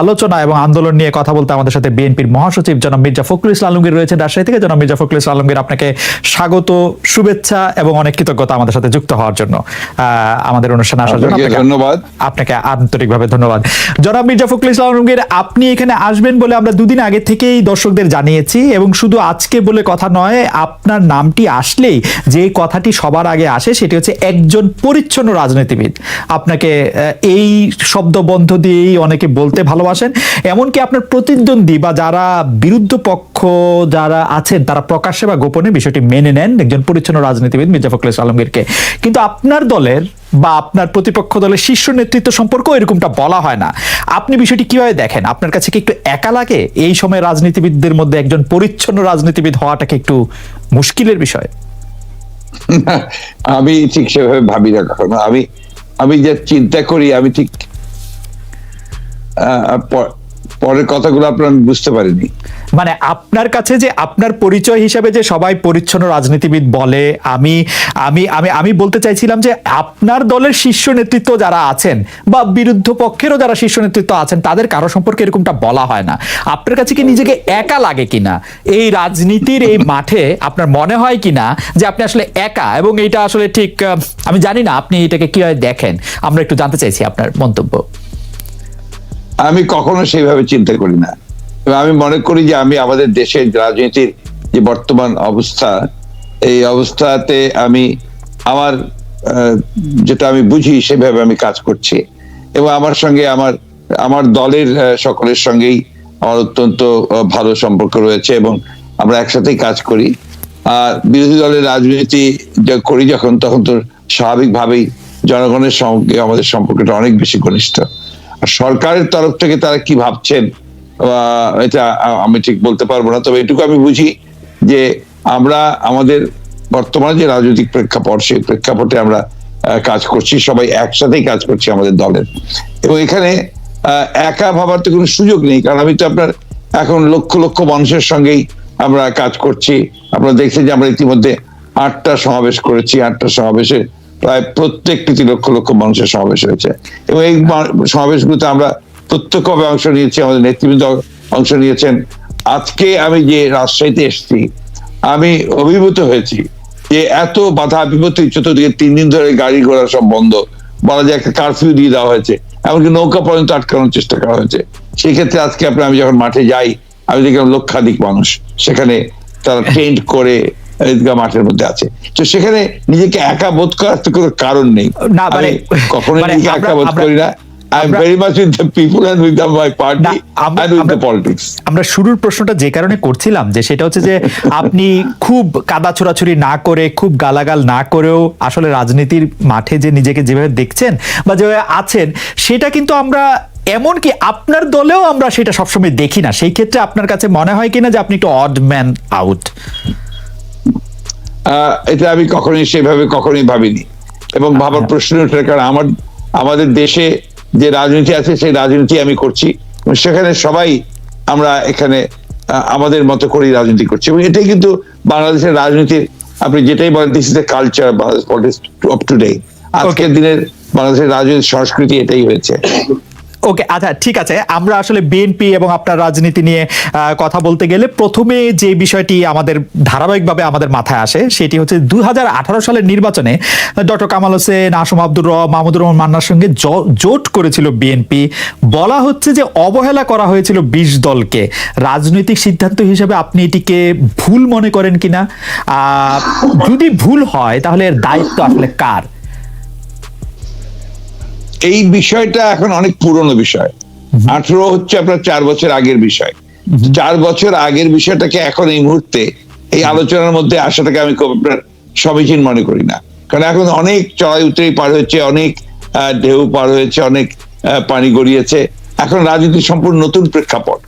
আলোচনা এবং আন্দোলন নিয়ে কথা বলতে আমাদের সাথে বিএনপির মহাসচিব জনাব মির্জা ফখরুল ইসলাম আলমগীর রয়েছেন। রাজশাহী থেকে জনাব মির্জা ফখরুল ইসলাম আলমগীর আপনাকে স্বাগত শুভেচ্ছা এবং অনেক কৃতজ্ঞতা আমাদের সাথে যুক্ত হওয়ার জন্য। আমাদের অনুষ্ঠানে আসার জন্য ধন্যবাদ। আপনাকে আন্তরিকভাবে ধন্যবাদ। জনাব মির্জা ফখরুল ইসলাম আলমগীর আপনি এখানে আসবেন বলে আমরা দুদিন আগে থেকেই দর্শকদের জানিয়েছি এবং শুধু আজকে বলে কথা নয় আপনার নামটি আসলেই যে কথাটি সবার আগে আসে সেটি হচ্ছে একজন পরিচ্ছন্ন রাজনীতিবিদ। আপনাকে এই শব্দবন্ধ দিয়েই অনেকে বলতে ভালোবাসেন। এমনকি আপনার প্রতিদ্বন্দ্বী বা যারা বিরুদ্ধ পক্ষ যারা আছেন, তারা প্রকাশ্যে বা গোপনে বিষয়টি মেনে নেন একজন পরিচ্ছন্ন রাজনীতিবিদ মির্জা ফখরুল আলমগীরকে। কিন্তু আপনার দলের বা আপনার প্রতিপক্ষ দলের শীর্ষ নেতৃত্ব সম্পর্ক এরকমটা বলা হয় না। আপনি বিষয়টি কীভাবে দেখেন? আপনার কাছে কি একটু একা লাগে এই সময় রাজনীতিবিদদের মধ্যে একজন পরিচ্ছন্ন রাজনীতিবিদ হওয়াটাকে একটু মুশকিলের বিষয়? আমি ঠিক সেভাবে ভাবি না কখনো। আমি আমি যে চিন্তা করি, আমি ঠিক পরের কথাগুলো আপনার বুঝতে পারিনি। মানে আপনার কাছে যে আপনার পরিচয় হিসাবে যে সবাই পরিচ্ছন্ন রাজনীতিবিদ বলে, আমি আমি আমি আমি বলতে চাইছিলাম যে আপনার দলের শীর্ষ নেতৃত্ব যারা আছেন বা বিরুদ্ধ পক্ষেরও যারা শীর্ষ নেতৃত্ব আছেন, তাদের কারও সম্পর্কে এরকমটা বলা হয় না। আপনার কাছে কি নিজেকে একা লাগে কিনা? এই রাজনীতির এই মাঠে আপনার মনে হয় কিনা যে আপনি আসলে একা এবং এটা আসলে ঠিক আমি জানি না আপনি এটাকে কীভাবে দেখেন। আমরা একটু জানতে চাইছি আপনার মন্তব্য। আমি কখনো সেইভাবে চিন্তা করি না। আমি মনে করি যে আমি আমাদের দেশের রাজনীতির যে বর্তমান অবস্থা, এই অবস্থাতে আমি আমার যেটা আমি বুঝি সেভাবে আমি কাজ করছি। এবং আমার সঙ্গে আমার আমার দলের সকলের সঙ্গেই আমার অত্যন্ত ভালো সম্পর্ক রয়েছে এবং আমরা একসাথেই কাজ করি। আর বিরোধী দলের রাজনীতি করি যখন, তখন তো স্বাভাবিকভাবেই জনগণের সঙ্গে আমাদের সম্পর্কটা অনেক বেশি ঘনিষ্ঠ। সরকারের তরফ থেকে তারা কি ভাবছেন এটা আমি ঠিক বলতে পারব না, তবে এটুকু আমি বুঝি যে আমরা আমাদের বর্তমানে যে রাজনৈতিক প্রেক্ষাপট, সেই প্রেক্ষাপটে আমরা কাজ করছি, সবাই একসাথেই কাজ করছি আমাদের দলের। এবং এখানে একা ভাবার তো কোনো সুযোগ নেই, কারণ আমি তো আপনার এখন লক্ষ লক্ষ মানুষের সঙ্গেই আমরা কাজ করছি। আপনারা দেখছেন যে আমরা ইতিমধ্যে আটটা সমাবেশ করেছি, আটটা সমাবেশে প্রায় প্রত্যেকটি লক্ষ লক্ষ মানুষের সমাবেশ হয়েছে। এবং এই সমাবেশগুলোতে আমরা প্রত্যক্ষভাবে অংশ নিয়েছি, আমাদের নেতৃবৃন্দ অংশ নিয়েছেন। আজকে আমি যে রাজশাহীতে এসেছি, আমি অভিভূত হয়েছি যে এত বাধা বিপত্তি চতুর্দিকে তিন দিন ধরে গাড়ি ঘোড়া সব বন্ধ। বলা যায় একটা কারফিউ দিয়ে দেওয়া হয়েছে। এমনকি নৌকা পর্যন্ত আটকানোর চেষ্টা করা হয়েছে। সেক্ষেত্রে আজকে আপনি আমি যখন মাঠে যাই, আমি দেখলাম লক্ষাধিক মানুষ। সেখানে তারা টেন্ট করে ঈদগাহ মাঠের মধ্যে আছে। তো সেখানে নিজেকে একা বোধ করার তো কোনো কারণ নেই। না, মানে- আমি কখনোই মানে নিজেকে একা বোধ করি না। আমরা- শুরুর প্রশ্নটা যে কারণে করছিলাম যে সেটা হচ্ছে যে আপনি খুব কাদা ছোড়াছুরি না করে খুব গালাগাল না করেও আসলে রাজনীতির মাঠে যে নিজেকে যেভাবে দেখছেন বা যেভাবে আছেন সেটা কিন্তু আমরা এমনকি আপনার দলেও আমরা সেটা সবসময় দেখি না। সেই ক্ষেত্রে আপনার কাছে মনে হয় কিনা যে আপনি একটু অড ম্যান আউট এটা আমি কখনোই সেভাবে কখনোই ভাবিনি। এবং ভাবার প্রশ্ন ওঠে কারণ আমার আমাদের দেশে যে রাজনীতি আছে সেই রাজনীতি আমি করছি। সেখানে সবাই আমরা এখানে আমাদের মতো করেই রাজনীতি করছি। এবং এটাই কিন্তু বাংলাদেশের রাজনীতির আপনি যেটাই বলেন this is the culture Bangladesh politics of today আজকের দিনের বাংলাদেশের রাজনীতির সংস্কৃতি এটাই হয়েছে। ওকে আচ্ছা ঠিক আছে। আমরা আসলে বিএনপি এবং আপনার রাজনীতি নিয়ে কথা বলতে গেলে প্রথমে যে বিষয়টি আমাদের ধারাবাহিকভাবে আমাদের মাথায় আসে, সেটি হচ্ছে দু হাজার আঠারো সালের নির্বাচনে ডক্টর কামাল হোসেন আসম আব্দুর রহ মাহমুদুর রহমান মান্নার সঙ্গে জোট করেছিল বিএনপি বলা হচ্ছে যে অবহেলা করা হয়েছিল বিশ দলকে। রাজনৈতিক সিদ্ধান্ত হিসেবে আপনি এটিকে ভুল মনে করেন কিনা? যদি ভুল হয়, তাহলে এর দায়িত্ব আসলে কার? এই বিষয়টা এখন অনেক পুরনো বিষয়। আঠারো হচ্ছে আপনার চার বছর আগের বিষয়। চার বছর আগের বিষয়টাকে এখন এই মুহূর্তে এই আলোচনার মধ্যে আসাটাকে আমি খুব আপনার সমীচীন মনে করি না। কারণ এখন অনেক চড়াই উতরাই পার হয়েছে অনেক ঢেউ পার হয়েছে অনেক পানি গড়িয়েছে। এখন রাজনীতি সম্পূর্ণ নতুন প্রেক্ষাপট।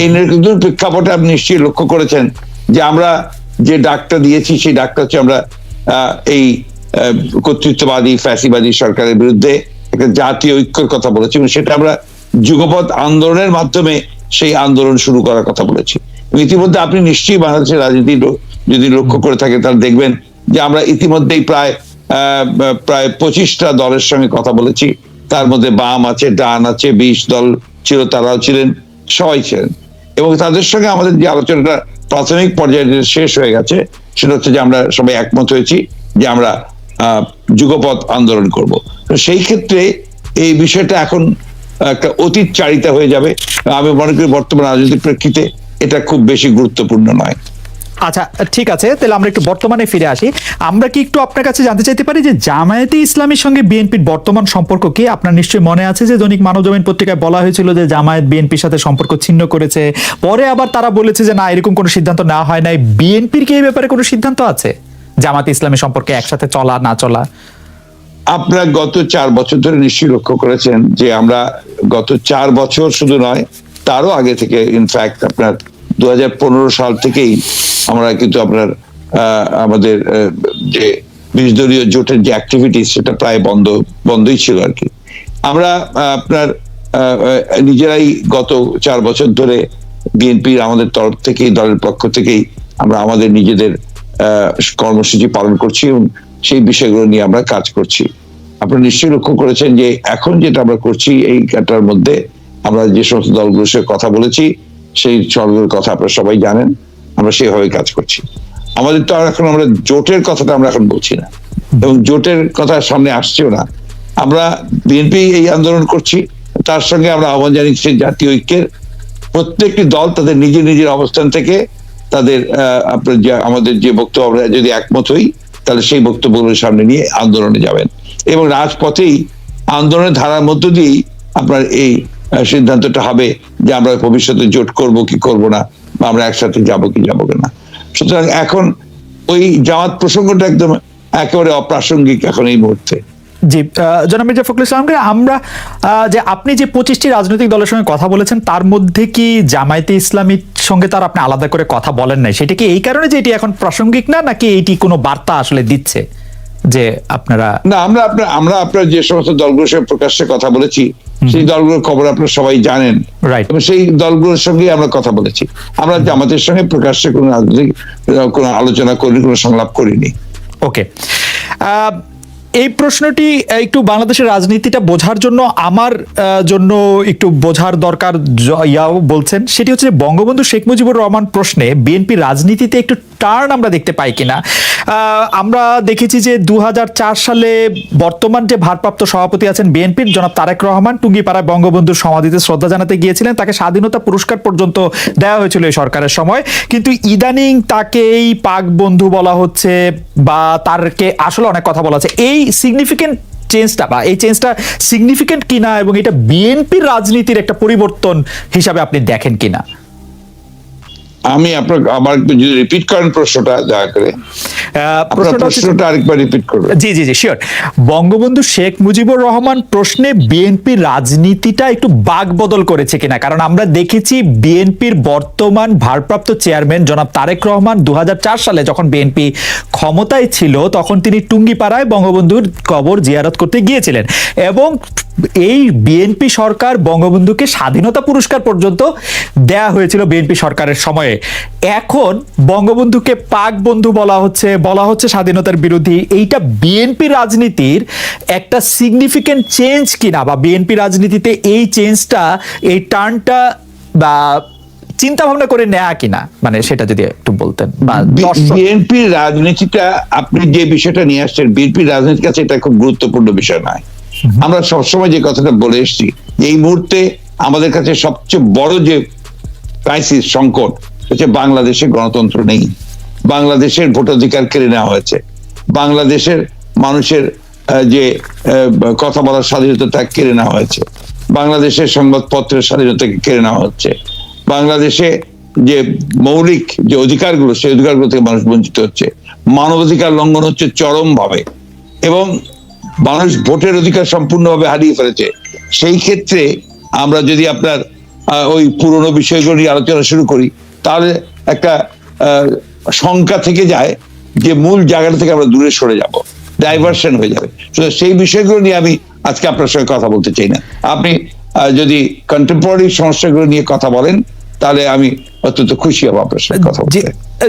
এই নতুন প্রেক্ষাপটে আপনি নিশ্চয়ই লক্ষ্য করেছেন যে আমরা যে ডাকটা দিয়েছি সেই ডাকটা হচ্ছে আমরা আহ, এই কর্তৃত্ববাদী ফ্যাসিবাদী সরকারের বিরুদ্ধে জাতীয় ঐক্যের কথা বলেছি এবং সেটা আমরা যুগপৎ আন্দোলনের মাধ্যমে সেই আন্দোলন শুরু করার কথা বলেছি। ইতিমধ্যে আপনি নিশ্চয়ই বাংলাদেশের রাজনীতি যদি লক্ষ্য করে থাকেন তাহলে দেখবেন যে আমরা ইতিমধ্যেই প্রায় প্রায় পঁচিশটা দলের সঙ্গে কথা বলেছি। তার মধ্যে বাম আছে, ডান আছে, বিশ দল ছিল, তারাও ছিলেন, সবাই ছিলেন। এবং তাদের সঙ্গে আমাদের যে আলোচনাটা প্রাথমিক পর্যায়ে শেষ হয়ে গেছে, সেটা হচ্ছে যে আমরা সবাই একমত হয়েছি যে আমরা আহ, যুগপৎ আন্দোলন করব। সেই ক্ষেত্রে এই বিষয়টা এখন একটা অতীত চারিতা হয়ে যাবে। আমি মনে করি বর্তমান রাজনৈতিক প্রেক্ষিতে এটা খুব বেশি গুরুত্বপূর্ণ নয়। আচ্ছা ঠিক আছে তাহলে আমরা একটু বর্তমানে ফিরে আসি। আমরা কি একটু আপনার কাছে জানতে চাইতে পারি যে জামায়াতে ইসলামের সঙ্গে বিএনপির বর্তমান সম্পর্ক কি? আপনার নিশ্চয়ই মনে আছে যে দৈনিক মানবজমিন পত্রিকায় বলা হয়েছিল যে জামায়াত বিএনপির সাথে সম্পর্ক ছিন্ন করেছে। পরে আবার তারা বলেছে যে না এরকম কোনো সিদ্ধান্ত নেওয়া হয় নাই। বিএনপির কি এই ব্যাপারে কোনো সিদ্ধান্ত আছে? জামাত ইসলামী সম্পর্কে একসাথে চলা, না চলা? আপনারা গত চার বছর ধরে নিশ্চয়ই লক্ষ্য করেছেন যে আমরা গত চার বছর শুধু নয়, তারও আগে থেকে ইনফ্যাক্ট আপনার দুই হাজার পনেরো সাল থেকেই আমরা কিন্তু আপনার আমাদের যে বিশ দলীয় জোটের যে অ্যাক্টিভিটি সেটা প্রায় বন্ধ, বন্ধই ছিল আর কি। আমরা আপনার নিজেরাই গত চার বছর ধরে বিএনপির আমাদের তরফ থেকেই, দলের পক্ষ থেকেই আমরা আমাদের নিজেদের কর্মসূচি পালন করছি এবং সেই বিষয়গুলো নিয়ে আমরা কাজ করছি। আপনারা নিশ্চয়ই লক্ষ্য করেছেন যে এখন যেটা আমরা করছি এই কাটার মধ্যে আমরা যে সমস্ত দলগুলোর সাথে কথা বলেছি, সেই দলগুলোর কথা আপনারা সবাই জানেন, আমরা সেভাবে কাজ করছি। আমাদের তো আর এখন আমরা জোটের কথাটা আমরা এখন বলছি না। এবং জোটের কথা সামনে আসছেও না। আমরা বিএনপি এই আন্দোলন করছি, তার সঙ্গে আমরা আহ্বান জানিয়েছি জাতীয় ঐক্যের। প্রত্যেকটি দল তাদের নিজের নিজের অবস্থান থেকে তাদের আপনার আমাদের যে বক্তব্য যদি একমত হই, তাহলে সেই বক্তব্যগুলো সামনে নিয়ে আন্দোলনে যাবেন। এবং রাজপথেই আন্দোলনের ধারার মধ্য দিয়েই আপনার এই সিদ্ধান্তটা হবে যে আমরা ভবিষ্যতে জোট করব কি করব না, বা আমরা একসাথে যাব কি যাব না। সুতরাং এখন ওই জামাত প্রসঙ্গটা একদম একেবারে অপ্রাসঙ্গিক এখন এই মুহূর্তে। জি জনাব মির্জা ফখরুল ইসলামকে আমরা যে আপনি যে পঁচিশটি রাজনৈতিক দলের সঙ্গে কথা বলেছেন তার মধ্যে কি জামায়াতে ইসলামীর সঙ্গে তার আপনি আলাদা করে কথা বলেন নাই? সেটা কি এই কারণে যে এটি এখন প্রাসঙ্গিক না নাকি এটি কোনো বার্তা আসলে দিচ্ছে যে আপনারা না আমরা আপনার আমরা আপনার যে সমস্ত দলগুলোর সঙ্গে প্রকাশ্যে কথা বলেছি সেই দলগুলোর খবর আপনারা সবাই জানেন. এবং সেই দলগুলোর সঙ্গে আমরা কথা বলেছি। আমরা জামাতের সঙ্গে প্রকাশ্যে কোনো রাজনৈতিক কোনো আলোচনা করিনি কোনো সংলাপ করিনি। ওকে আহ, এই প্রশ্নটি একটু বাংলাদেশের রাজনীতিটা বোঝার জন্য, আমার জন্য একটু বোঝার দরকার ইয়াও বলছেন। সেটি হচ্ছে বঙ্গবন্ধু শেখ মুজিবুর রহমান প্রশ্নে বিএনপি রাজনীতিতে একটু টার্ন আমরা দেখতে পাই কিনা। আমরা দেখেছি যে দু হাজার চার সালে বর্তমান যে ভারপ্রাপ্ত সভাপতি আছেন বিএনপির জনাব তারেক রহমান টুঙ্গিপাড়ায় বঙ্গবন্ধুর সমাধিতে শ্রদ্ধা জানাতে গিয়েছিলেন। তাকে স্বাধীনতা পুরস্কার পর্যন্ত দেওয়া হয়েছিল এই সরকারের সময়। কিন্তু ইদানিং তাকেই পাক বন্ধু বলা হচ্ছে বা তারকে আসলে অনেক কথা বলা হচ্ছে। এই সিগনিফিকেন্ট চেঞ্জটা বা এই চেঞ্জটা সিগনিফিকেন্ট কিনা এবং এটা বিএনপির রাজনীতির একটা পরিবর্তন হিসাবে আপনি দেখেন কিনা? আমি আপনার আমার একটু যদি রিপিট করেন প্রশ্নটা দয়া করে। প্রশ্নটা আরেকবার রিপিট করবেন জি জি জি শিওর বঙ্গবন্ধু শেখ মুজিবুর রহমান প্রশ্নে বিএনপির রাজনীতিটা একটু বাক বদল করেছে কিনা? কারণ আমরা দেখেছি বিএনপির বর্তমান ভারপ্রাপ্ত চেয়ারম্যান জনাব তারেক রহমান দু হাজার চার সালে যখন বিএনপি ক্ষমতায় ছিল তখন তিনি টুঙ্গিপাড়ায় বঙ্গবন্ধুর কবর জিয়ারত করতে গিয়েছিলেন। এবং এই বিএনপি সরকার বঙ্গবন্ধুকে স্বাধীনতা পুরস্কার পর্যন্ত দেয়া হয়েছিল বিএনপি সরকারের সময়ে। এখন বঙ্গবন্ধুকে পাক বন্ধু বলা হচ্ছে বলা হচ্ছে স্বাধীনতার বিরোধী। এইটা বিএনপি রাজনীতির একটা সিগনিফিকেন্ট চেঞ্জ কিনা বা বিএনপি রাজনীতিতে এই চেঞ্জটা এই টার্নটা বা চিন্তা ভাবনা করে নেয়া কিনা? মানে সেটা যদি একটু বলতেন বিএনপির রাজনীতিটা আপনি যে বিষয়টা নিয়ে আসছেন বিএনপির রাজনীতির কাছে এটা খুব গুরুত্বপূর্ণ বিষয় নয়। আমরা সবসময় যে কথাটা বলে এসেছি এই মুহূর্তে আমাদের কাছে সবচেয়ে বড় যে ক্রাইসিস সংকট, হচ্ছে বাংলাদেশে গণতন্ত্র নেই। বাংলাদেশের ভোটাধিকার কেড়ে নেওয়া হয়েছে। বাংলাদেশের মানুষের যে কথা বলার স্বাধীনতা কেড়ে নেওয়া হয়েছে। বাংলাদেশের সংবাদপত্রের স্বাধীনতাকে কেড়ে নেওয়া হচ্ছে। বাংলাদেশে যে মৌলিক যে অধিকারগুলো, সেই অধিকারগুলো থেকে মানুষ বঞ্চিত হচ্ছে। মানবাধিকার লঙ্ঘন হচ্ছে চরম ভাবে এবং মানুষ ভোটের অধিকার সম্পূর্ণভাবে হারিয়ে ফেলেছে। সেই ক্ষেত্রে আমরা যদি আপনার ওই পুরনো বিষয়গুলো নিয়ে আলোচনা শুরু করি, তাহলে একটা শঙ্কা থেকে যায় যে মূল জায়গাটা থেকে আমরা দূরে সরে যাব ডাইভার্সন হয়ে যাবে। সেই বিষয়গুলো নিয়ে আমি আজকে আপনার সঙ্গে কথা বলতে চাই না। আপনি যদি কন্টেম্পোরারি সমস্যাগুলো নিয়ে কথা বলেন, তাহলে আমি অত্যন্ত খুশি হব আপনার সঙ্গে কথা বলতে।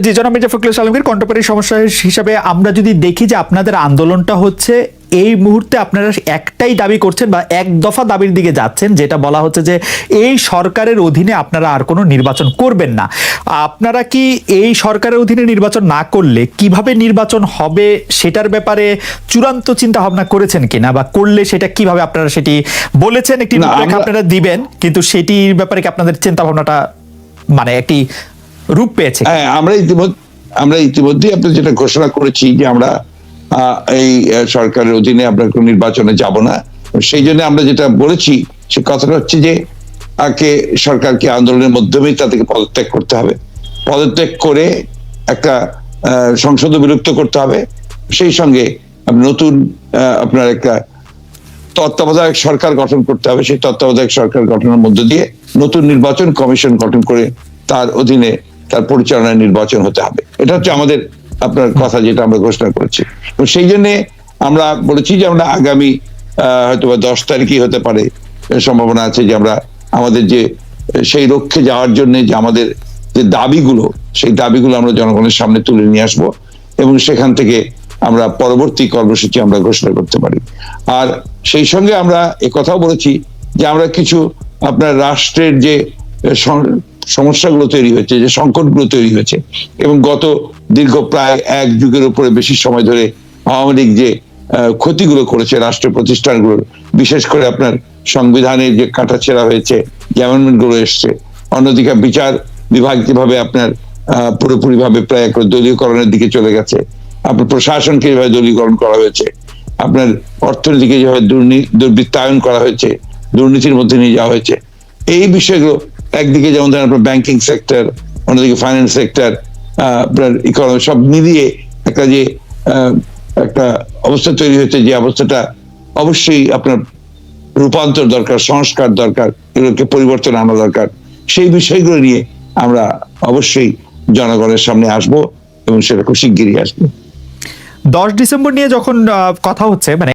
জি জনাব মির্জা ফখরুল ইসলামগীর কন্টেম্পোরারি সমস্যা হিসাবে আমরা যদি দেখি যে আপনাদের আন্দোলনটা হচ্ছে এই মুহূর্তে আপনারা একটাই দাবি করছেন বা এক দফা দাবির দিকে যাচ্ছেন যেটা বলা হচ্ছে যে এই সরকারের অধীনে আপনারা আর কোনো নির্বাচন করবেন না। আপনারা কি এই সরকারের অধীনে নির্বাচন না করলে কীভাবে নির্বাচন হবে সেটার ব্যাপারে চূড়ান্ত চিন্তা ভাবনা করেছেন কিনা বা করলে সেটা কীভাবে আপনারা সেটি বলেছেন একটি আপনারা দিবেন কিন্তু সেটির ব্যাপারে কি আপনাদের চিন্তা ভাবনাটা মানে একটি রূপ পেয়েছে? হ্যাঁ আমরা ইতিমধ্যে আমরা ইতিমধ্যেই আপনি যেটা ঘোষণা করেছি যে আমরা এই সরকারের অধীনে আমরা কোনো নির্বাচনে যাব না। সেই জন্য আমরা যেটা বলেছি, সে কথাটা হচ্ছে যে, আগে সরকারকে আন্দোলনের মাধ্যমেই তাদেরকে পদত্যাগ করতে হবে। পদত্যাগ করে একটা সংসদ বিলুপ্ত করতে হবে। সেই সঙ্গে নতুন আপনার একটা তত্ত্বাবধায়ক সরকার গঠন করতে হবে। সেই তত্ত্বাবধায়ক সরকার গঠনের মধ্য দিয়ে নতুন নির্বাচন কমিশন গঠন করে তার অধীনে তার পরিচালনায় নির্বাচন হতে হবে। এটা হচ্ছে আমাদের আপনার কথা যেটা আমরা ঘোষণা করেছি। এবং সেই জন্য আমরা বলেছি যে আমরা আগামী হয়তো বা দশ তারিখই হতে পারে সম্ভাবনা আছে যে আমরা আমাদের যে, সেই লক্ষ্যে যাওয়ার জন্য যে আমাদের যে দাবিগুলো, সেই দাবিগুলো আমরা জনগণের সামনে তুলে নিয়ে আসব এবং সেখান থেকে আমরা পরবর্তী কর্মসূচি আমরা ঘোষণা করতে পারি। আর সেই সঙ্গে আমরা কথাও বলেছি যে আমরা কিছু আপনার রাষ্ট্রের যে সমস্যাগুলো তৈরি হয়েছে, যে সংকটগুলো তৈরি হয়েছে। এবং গত দীর্ঘ প্রায় এক যুগের উপরে বেশি সময় ধরে আওয়ামী লীগ যে ক্ষতিগুলো করেছে রাষ্ট্র প্রতিষ্ঠানগুলোর বিশেষ করে আপনার সংবিধানের যে কাটাছেড়া হয়েছে, যে amendment গুলো এসছে, অন্যদিকে বিচার বিভাগ যেভাবে আপনার পুরোপুরিভাবে প্রায় একটা দলীয়করণের দিকে চলে গেছে, আপনার প্রশাসনকে যেভাবে দলীয়করণ করা হয়েছে, আপনার অর্থনীতিকে যেভাবে দুর্নী- দুর্বৃত্তায়ন করা হয়েছে, দুর্নীতির মধ্যে নিয়ে যাওয়া হয়েছে, এই বিষয়গুলো একদিকে যেমন ধরেন আপনার ব্যাংকিং সেক্টর অন্যদিকে ফাইন্যান্স সেক্টর আপনার ইকোনমি সব মিলিয়ে একটা যে একটা অবস্থা তৈরি হয়েছে যে অবস্থাটা অবশ্যই আপনার রূপান্তর দরকার, সংস্কার দরকার, এগুলোকে পরিবর্তন আনা দরকার। সেই বিষয়গুলো নিয়ে আমরা অবশ্যই জনগণের সামনে আসব এবং সেটা খুব শিগগিরই আসব। দশ ডিসেম্বর নিয়ে যখন কথা হচ্ছে মানে